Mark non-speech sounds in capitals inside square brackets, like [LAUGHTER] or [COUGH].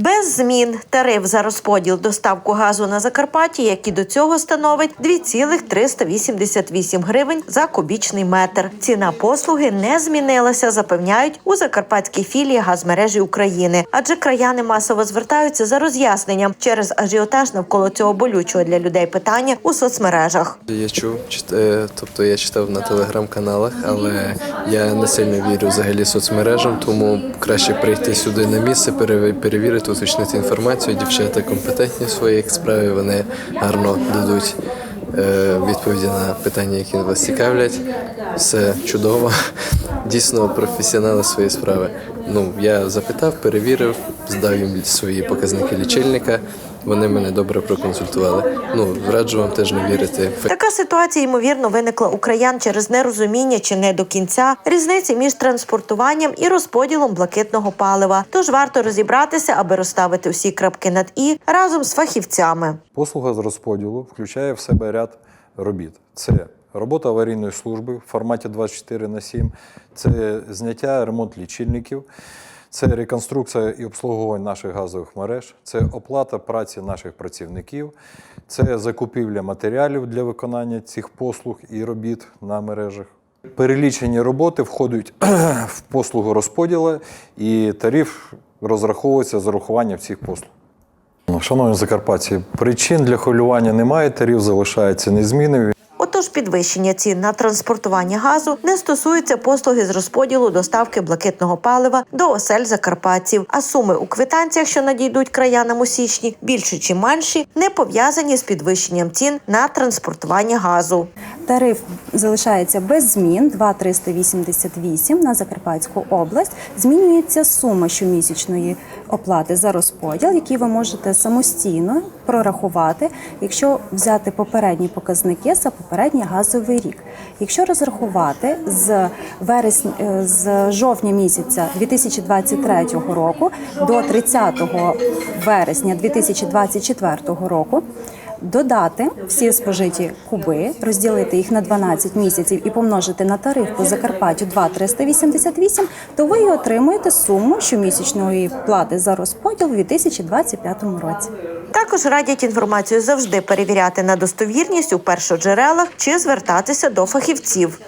Без змін тариф за розподіл доставку газу на Закарпатті, як і до цього становить 2,388 гривень за кубічний метр. Ціна послуги не змінилася, запевняють у закарпатській філії газмережі України, адже краяни масово звертаються за роз'ясненням через ажіотаж навколо цього болючого для людей питання у соцмережах. Я чув, е, тобто я читав на телеграм-каналах, але я не сильно вірю взагалі соцмережам, тому краще прийти сюди на місце, перевірити, уточнити інформацію. Дівчата компетентні в своїй справі, вони гарно дадуть е, відповіді на питання, які вас цікавлять. Все чудово. [LAUGHS] Дійсно, професіонали своєї справи. Ну, я запитав, перевірив, здав їм свої показники лічильника. Вони мене добре проконсультували. Ну, раджу вам теж не вірити. Така ситуація ймовірно виникла у краян через нерозуміння чи не до кінця різниці між транспортуванням і розподілом блакитного палива. Тож варто розібратися, аби розставити всі крапки над і разом з фахівцями. Послуга з розподілу включає в себе ряд робіт. Це робота аварійної служби в форматі 24 на 7, це зняття ремонт лічильників, це реконструкція і обслуговування наших газових мереж, це оплата праці наших працівників, це закупівля матеріалів для виконання цих послуг і робіт на мережах. Перелічені роботи входять [CLEARS THROAT] в послугу розподілу, і тариф розраховується з урахуванням цих послуг. Ну, Шановні закарпатці, причин для хвилювання немає, тариф залишається незмінним. Отож, підвищення цін на транспортування газу не стосується послуги з розподілу доставки блакитного палива до осель закарпатців. А суми у квитанціях, що надійдуть краянам у січні, більше чи менші, не пов'язані з підвищенням цін на транспортування газу. Тариф залишається без змін 2,388 на Закарпатську область. Змінюється сума щомісячної оплати за розподіл, які ви можете самостійно прорахувати, якщо взяти попередні показники за попередній газовий рік. Якщо розрахувати з вересня е, з жовтня місяця 2023 року до 30 вересня 2024 року. Додати всі спожиті куби, розділити їх на 12 місяців і помножити на тариф по Закарпаттю 2,388, то ви і отримуєте суму щомісячної плати за розподіл у 2025 році. Також радять інформацію завжди перевіряти на достовірність у першоджерелах чи звертатися до фахівців.